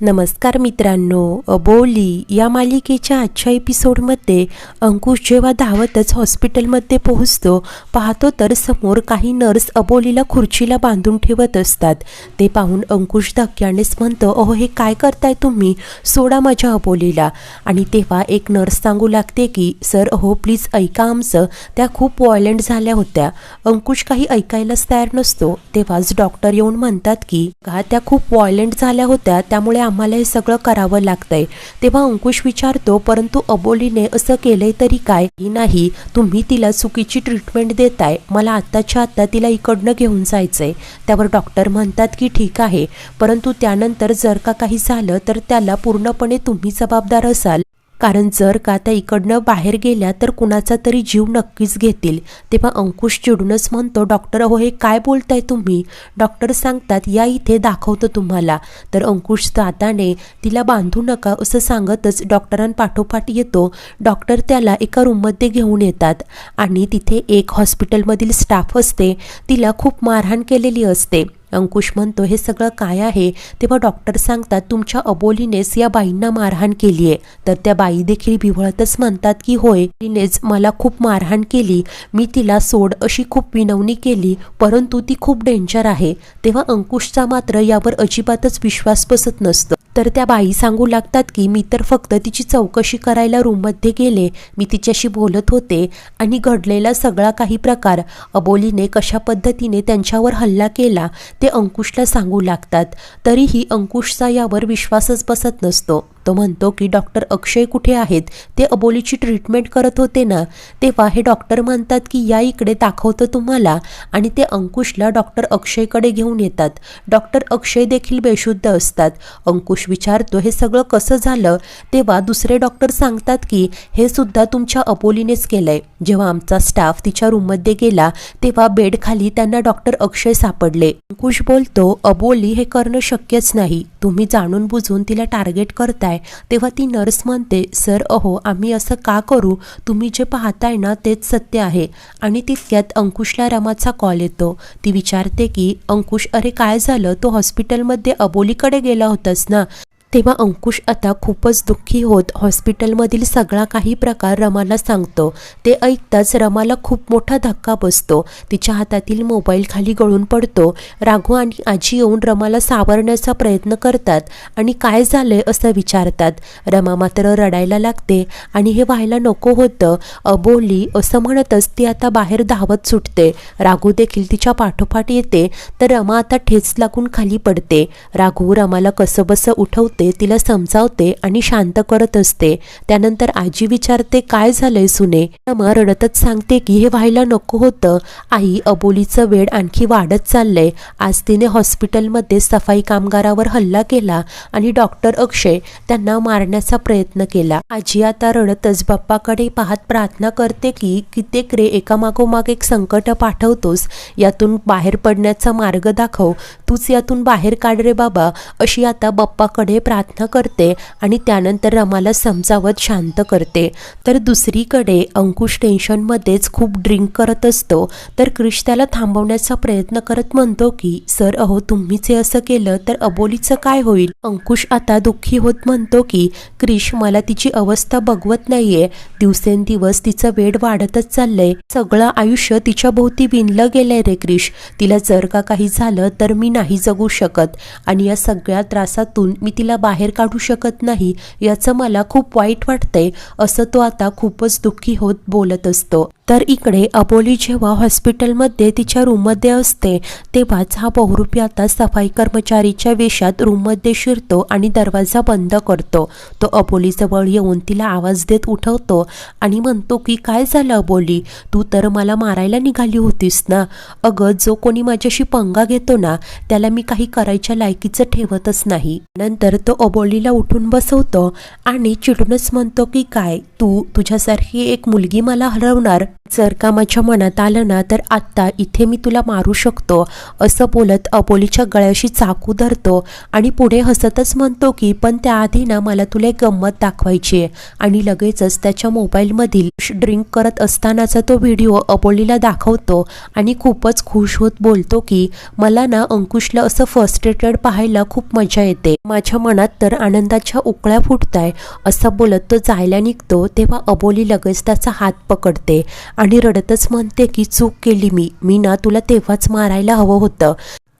नमस्कार मित्रांनो अबोली या मालिकेच्या आजच्या एपिसोडमध्ये अंकुश जेव्हा धावतच हॉस्पिटलमध्ये पोहोचतो पाहतो तर समोर काही नर्स अबोलीला खुर्चीला बांधून ठेवत असतात. ते पाहून अंकुश धक्क्यानेच म्हणतो अहो हे काय करताय तुम्ही? सोडा माझ्या अबोलीला. आणि तेव्हा एक नर्स सांगू लागते की सर अहो प्लीज ऐका आमचं. त्या खूप वॉयलेंट झाल्या होत्या. अंकुश काही ऐकायलाच तयार नसतो. तेव्हाच डॉक्टर येऊन म्हणतात की का त्या खूप वॉयलेंट झाल्या होत्या? त्यामुळे आम्हाला हे सगळं करावं लागतंय. तेव्हा अंकुश विचारतो परंतु अबोलीने असं केलंय तरी काय? नाही तुम्ही तिला चुकीची ट्रीटमेंट देताय. मला आत्ताच्या आत्ता तिला इकडनं घेऊन जायचंय. त्यावर डॉक्टर म्हणतात की ठीक आहे परंतु त्यानंतर जर का काही झालं तर त्याला पूर्णपणे तुम्ही जबाबदार असाल. कारण जर का त्या इकडनं बाहेर गेल्या तर कुणाचा तरी जीव नक्कीच घेतील. तेव्हा अंकुश चिडूनच म्हणतो डॉक्टर अहो हे काय बोलताय तुम्ही? डॉक्टर सांगतात या इथे दाखवतो तुम्हाला. तर अंकुश दादाने तिला बांधू नका असं सांगतच डॉक्टरांपाठोपाठ येतो. डॉक्टर त्याला एका रूममध्ये घेऊन येतात आणि तिथे एक हॉस्पिटलमधील स्टाफ असते. तिला खूप मारहाण केलेली असते. अंकुश म्हणतो हे सगळं काय आहे? तेव्हा डॉक्टर सांगतात तुमच्या अबोलीनेच या बाईंना मारहाण केली आहे. तर त्या बाई देखील बिवळतच म्हणतात की होय तिनेच मला खूप मारहाण केली. मी तिला सोड अशी खूप विनवणी केली परंतु ती खूप डेंजर आहे. तेव्हा अंकुशचा मात्र यावर अजिबातच विश्वास बसत नसतो. तर त्या बाई सांगू लागतात की मी तर फक्त तिची चौकशी करायला रूममध्ये गेले. मी तिच्याशी बोलत होते आणि घडलेला सगळा काही प्रकार अबोलीने कशा पद्धतीने त्यांच्यावर हल्ला केला ते अंकुशला सांगू लागतात. तरीही अंकुशचा यावर विश्वासच बसत नसतो. तो म्हणतो की डॉक्टर अक्षय कुठे आहेत? ते अबोलीची ट्रीटमेंट करत होते ना. तेव्हा हे डॉक्टर म्हणतात की या इकडे दाखवतं तुम्हाला. आणि ते अंकुशला डॉक्टर अक्षयकडे घेऊन येतात. डॉक्टर अक्षय देखील बेशुद्ध असतात. अंकुश विचारतो हे सगळं कसं झालं? तेव्हा दुसरे डॉक्टर सांगतात की हे सुद्धा तुमच्या अबोलीनेच केलंय. जेव्हा आमचा स्टाफ तिच्या रूममध्ये गेला तेव्हा बेडखाली त्यांना डॉक्टर अक्षय सापडले. अंकुश बोलतो अबोली हे करणं शक्यच नाही. तुम्ही जाणून बुजून तिला टार्गेट करताय. तेव्हा ती नर्स म्हणते सर अहो आम्ही असं का करू? तुम्ही जे पाहताय ना तेच सत्य आहे. आणि तितक्यात अंकुशला रमाचा कॉल येतो. ती विचारते की अंकुश अरे काय झालं? तो हॉस्पिटलमध्ये अबोलीकडे गेला होतास ना? तेव्हा अंकुश आता खूपच दुःखी होत हॉस्पिटलमधील सगळा काही प्रकार रमाला सांगतो. ते ऐकताच रमाला खूप मोठा धक्का बसतो. तिच्या हातातील मोबाईल खाली गळून पडतो. राघू आणि आजी येऊन रमाला सावरण्याचा प्रयत्न करतात आणि काय झालंय असं विचारतात. रमा मात्र रडायला लागते आणि हे व्हायला नको होतं. अबोली असं म्हणतच ती आता बाहेर धावत सुटते. राघू देखील तिच्या पाठोपाठ येते. तर रमा आता ठेच लागून खाली पडते. राघू रमाला कसंबसं उठवते. उठवते तिला समजावते आणि शांत करत असते. त्यानंतर आजी विचारते काय झालंय सुने? रमा रडतच सांगते की हे व्हायला नको होतं. आई अबोलीचं वेळ आणखी वाढत चाललंय. आज तिने हॉस्पिटलमध्ये सफाई कामगारावर हल्ला केला आणि डॉक्टर अक्षय त्यांना मारण्याचा प्रयत्न केला. आजी आता रडतच बाप्पाकडे पाहत प्रार्थना करते की कित्येक रे एकामागोमाग एक संकट पाठवतोस. यातून बाहेर पडण्याचा मार्ग दाखव. तूच यातून बाहेर काढ रे बाबा. अशी आता बाप्पाकडे प्रार्थना प्रार्थना करते आणि त्यानंतर रमाला समजावत शांत करते. तर दुसरीकडे अंकुश टेन्शनमध्येच खूप ड्रिंक करत असतो. तर क्रिश त्याला थांबवण्याचा प्रयत्न करत म्हणतो की सर अहो तुम्हीच हे असं केलं तर अबोलीचं काय होईल? अंकुश आता दुःखी होत म्हणतो की क्रिश मला तिची अवस्था बघवत नाहीये. दिवसेंदिवस तिचं वेड वाढतच चाललंय. सगळं आयुष्य तिच्या भोवती विणलं गेलंय रे क्रिश. तिला जर का काही झालं तर मी नाही जगू शकत. आणि या सगळ्या त्रासातून मी तिला बाहेर काढू शकत नाही याचं मला खूप वाईट वाटतंय असं तो आता खूपच दुःखी होत बोलत असतो. तर इकडे अबोली जेव्हा हॉस्पिटलमध्ये तिच्या रूममध्ये असते तेव्हाच हा बहुरूपी आता सफाई कर्मचारीच्या वेशात रूममध्ये शिरतो आणि दरवाजा बंद करतो. तो अबोलीजवळ येऊन तिला आवाज देत उठवतो आणि म्हणतो की काय झालं अबोली? तू तर मला मारायला निघाली होतीस ना? अगं जो कोणी माझ्याशी पंगा घेतो ना त्याला मी काही करायच्या लायकीचं ठेवतच नाही. नंतर तो अबोलीला उठून बसवतो आणि चिडूनच म्हणतो की काय? तू तुझ्यासारखी एक मुलगी मला हरवणार? जर का माझ्या मनात आलं ना तर आत्ता इथे मी तुला मारू शकतो. असं बोलत अबोलीच्या गळ्याशी चाकू धरतो आणि पुढे हसतच म्हणतो की पण त्याआधी ना मला तुला एक गंमत दाखवायची आहे. आणि लगेचच त्याच्या मोबाईलमधील ड्रिंक करत असतानाचा तो व्हिडिओ अबोलीला दाखवतो आणि खूपच खुश होत बोलतो की मला ना अंकुशला असं फर्स्टेटेड पाहायला खूप मजा येते. माझ्या मनात तर आनंदाच्या उकळ्या फुटताय. असं बोलत तो जायला निघतो तेव्हा अबोली लगेच त्याचा हात पकडते. आणि रडतच म्हणते की चूक केली मी. मी ना तुला तेव्हाच मारायला हवं होतं.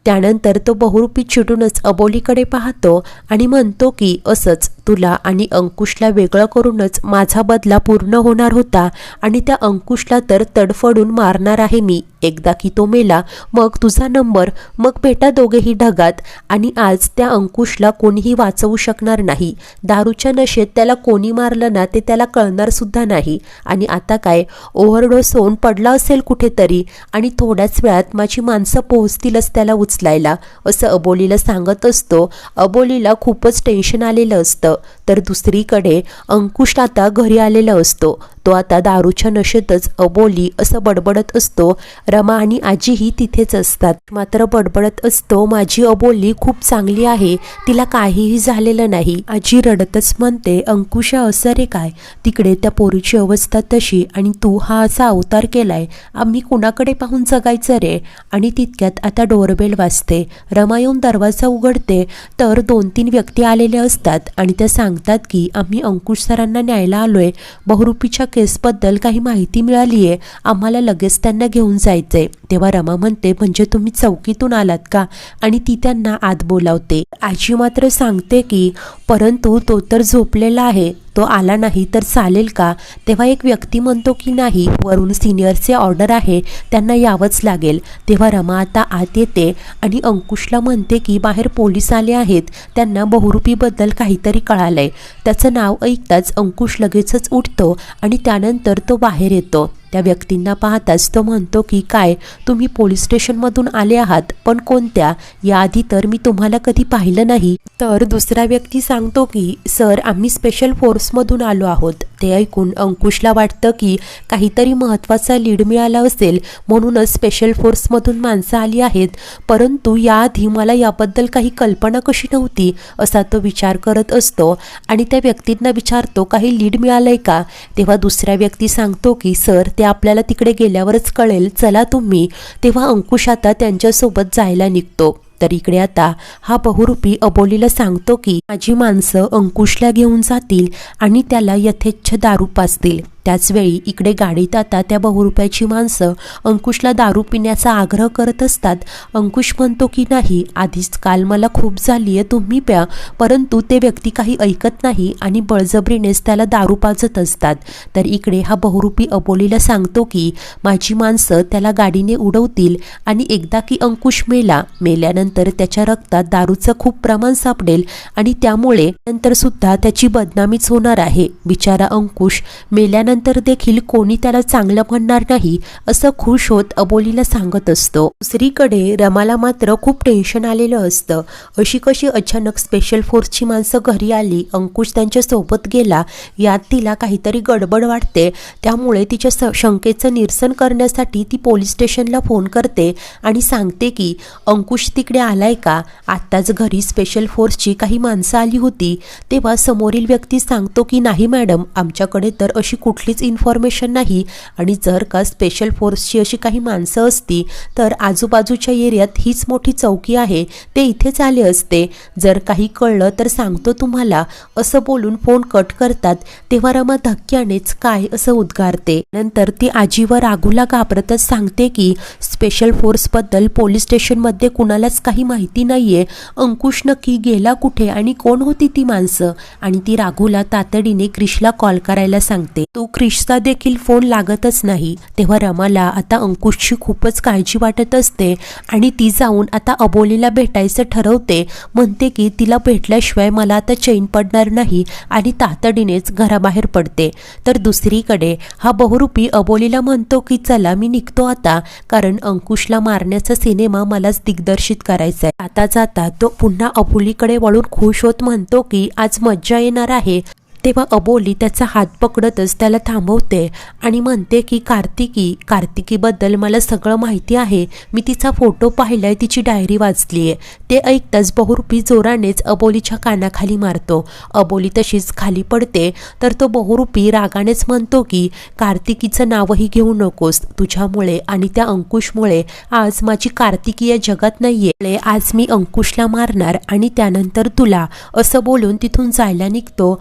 त्यानंतर तो बहुरूपी चिडूनच अबोलीकडे पाहतो आणि म्हणतो की असंच. तुला आणि अंकुशला वेगळं करूनच माझा बदला पूर्ण होणार होता आणि त्या अंकुशला तर तडफडून मारणार आहे मी. एकदा की तो मेला मग तुझा नंबर मग भेटा दोघेही ढगात आणि आज त्या अंकुशला कोणीही वाचवू शकणार नाही. दारूच्या नशेत त्याला कोणी मारलं ना ते त्याला कळणार सुद्धा नाही. आणि आता काय? ओव्हरडोस होऊन पडला असेल कुठेतरी आणि थोड्याच वेळात माझी माणसं पोहोचतीलच त्याला उचलायला असं अबोलीला सांगत असतो. अबोलीला खूपच टेन्शन आलेलं असतं. तर दुसरीकडे अंकुश आता घरी आलेला असतो. तो आता दारूच्या नशेतच अबोली असं बडबडत असतो. रमा आणि आजीही तिथेच असतात. मात्र बडबडत असतो. माझी अबोली खूप चांगली आहे. तिला काहीही झालेलं नाही. आजी रडतच म्हणते अंकुशा असं रे काय? तिकडे त्या पोरीची अवस्था तशी आणि तू हा असा अवतार केलाय. आम्ही कुणाकडे पाहून जगायचं रे? आणि तितक्यात आता डोरबेल वाजते. रमा येऊन दरवाजा उघडते. तर दोन तीन व्यक्ती आलेल्या असतात आणि त्या सांगतात की आम्ही अंकुश सरांना न्यायला आलो आहे बहुरूपीच्या केसबद्दल काही माहिती मिळाली आहे आम्हाला लगेच त्यांना घेऊन जायचंय. तेव्हा रमा म्हणते म्हणजे तुम्ही चौकीतून आलात का? आणि ती त्यांना आत बोलावते. आजी मात्र सांगते की परंतु तो तर झोपलेला आहे. तो आला नाही तर चालेल का? तेव्हा एक व्यक्ती म्हणतो की नाही वरून सिनियरचे ऑर्डर आहे त्यांना यावंच लागेल. तेव्हा रमा आता आत येते आणि अंकुशला म्हणते की बाहेर पोलीस आले आहेत त्यांना बहुरूपीबद्दल काहीतरी कळालंय. त्याचं नाव ऐकताच अंकुश लगेचच उठतो आणि त्यानंतर तो बाहेर येतो. त्या व्यक्तींना पाहताच तो म्हणतो की काय तुम्ही पोलीस स्टेशनमधून आले आहात पण कोणत्या? याआधी तर मी तुम्हाला कधी पाहिलं नाही. तर दुसरा व्यक्ती सांगतो की सर आम्ही स्पेशल फोर्समधून आलो आहोत. ते ऐकून अंकुशला वाटतं की काहीतरी महत्त्वाचा लीड मिळाला असेल म्हणूनच स्पेशल फोर्समधून माणसं आली आहेत. परंतु याआधी मला याबद्दल काही कल्पना कशी नव्हती? असा तो विचार करत असतो आणि त्या व्यक्तींना विचारतो काही लीड मिळालंय का? तेव्हा दुसऱ्या व्यक्ती सांगतो की सर ते आपल्याला तिकडे गेल्यावरच कळेल चला तुम्ही. तेव्हा अंकुश आता त्यांच्यासोबत जायला निघतो. तर इकडे आता हा बहुरूपी अबोलीला सांगतो की माझी माणसं अंकुशला घेऊन जातील आणि त्याला यथेच्छ दारू पाजतील. त्याचवेळी इकडे गाडीत आता त्या बहुरुपयाची माणसं अंकुशला दारू पिण्याचा आग्रह करत असतात. अंकुश म्हणतो की नाही आधीच काल मला खूप झाली आहे तुम्ही प्या. परंतु ते व्यक्ती काही ऐकत नाही आणि बळजबरीनेच त्याला दारू पाजत असतात. तर इकडे हा बहुरूपी अबोलीला सांगतो की माझी माणसं त्याला गाडीने उडवतील आणि एकदा की अंकुश मेला मेल्यानंतर त्याच्या रक्तात दारूचं खूप प्रमाण सापडेल आणि त्यामुळे नंतर सुद्धा त्याची बदनामीच होणार आहे. बिचारा अंकुश मेल्यानंतर नंतर देखील कोणी त्याला चांगलं म्हणणार नाही असं खुश होत अबोलीला सांगत असतो. दुसरीकडे रमाला मात्र खूप टेन्शन आलेलं असतं. अशी कशी अचानक स्पेशल फोर्सची माणसं घरी आली अंकुश त्यांच्यासोबत गेला यात तिला काहीतरी गडबड वाटते. त्यामुळे तिच्या स शंकेचं निरसन करण्यासाठी ती पोलीस स्टेशनला फोन करते आणि सांगते की अंकुश तिकडे आलाय का? आत्ताच घरी स्पेशल फोर्सची काही माणसं आली होती. तेव्हा समोरील व्यक्ती सांगतो की नाही मॅडम आमच्याकडे तर अशी कुठली कुठलीच इन्फॉर्मेशन नाही. आणि जर का स्पेशल फोर्सची अशी काही माणसं असती तर आजूबाजूच्या एरियात हीच मोठी चौकी आहे. ते इथेच आले असते. जर काही कळलं तर सांगतो तुम्हाला. असं बोलून फोन कट करतात. तेव्हा रमा धक्क्यानेच काय असं उद्गारते. नंतर ती आजीवर राघूला घाबरतच सांगते की स्पेशल फोर्सबद्दल पोलीस स्टेशनमध्ये कुणालाच काही माहिती नाहीये. अंकुश नक्की गेला कुठे आणि कोण होती ती माणसं? आणि ती राघूला तातडीने क्रिशला कॉल करायला सांगते. तू क्रिशचा देखील फोन लागतच नाही. तेव्हा रमाला आता अंकुशची खूपच काळजी वाटत असते आणि ती जाऊन आता अबोलीला भेटायचं ठरवते. म्हणते की तिला भेटल्याशिवाय मला आता चैन पडणार नाही आणि तातडीनेच घराबाहेर पडते. तर दुसरीकडे हा बहुरूपी अबोलीला म्हणतो की चला मी निघतो आता कारण अंकुशला मारण्याचा सिनेमा मलाच दिग्दर्शित करायचा आहे आता जाता तो पुन्हा अबोलीकडे वळून खुश होत म्हणतो की आज मज्जा येणार आहे. तेव्हा अबोली त्याचा हात पकडतच त्याला थांबवते आणि म्हणते की कार्तिकी कार्तिकीबद्दल मला सगळं माहिती आहे. मी तिचा फोटो पाहिलाय तिची डायरी वाचली आहे ते ऐकताच बहुरूपी जोरानेच अबोलीच्या कानाखाली मारतो. अबोली तशीच खाली पडते तर तो बहुरूपी रागानेच म्हणतो की कार्तिकीचं नावही घेऊ नकोस. तुझ्यामुळे आणि त्या अंकुशमुळे आज माझी कार्तिकी या जगात नाहीये. आज मी अंकुशला मारणार आणि त्यानंतर तुला असं बोलून तिथून जायला निघतो.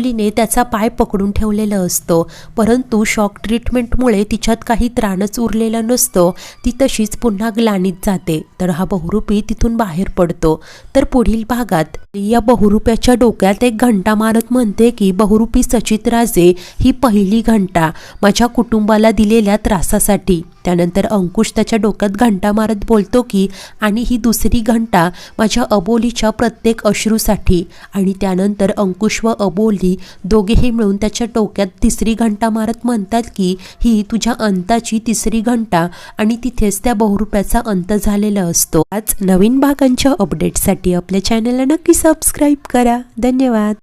अबोलीने त्याचा पाय पकडून ठेवलेला असतो. परंतु शॉक ट्रीटमेंटमुळे तिच्यात काही त्राणच उरलेला नसतो. ती तशीच पुन्हा ग्लानीत जाते. तर हा बहुरूपी तिथून बाहेर पडतो. तर पुढील भागात या बहुरूप्याच्या डोक्यात एक घंटा मारत म्हणते की बहुरूपी सचित राजे ही पहिली घंटा. माझ्या कुटुंबाला दिलेल्या त्रासासाठी. त्यानंतर अंकुश त्याच्या डोक्यात घंटा मारत बोलतो की आणि ही दुसरी घंटा माझ्या अबोलीच्या प्रत्येक अश्रूसाठी. आणि त्यानंतर अंकुश व अबोली दोघेही मिळून त्याच्या डोक्यात तिसरी घंटा मारत म्हणतात की ही तुझ्या अंताची तिसरी घंटा. आणि तिथेच त्या बहुरुप्याचा अंत झालेला असतो. आज नवीन भागांच्या अपडेटसाठी आपल्या चॅनलला नक्की सबस्क्राईब करा. धन्यवाद.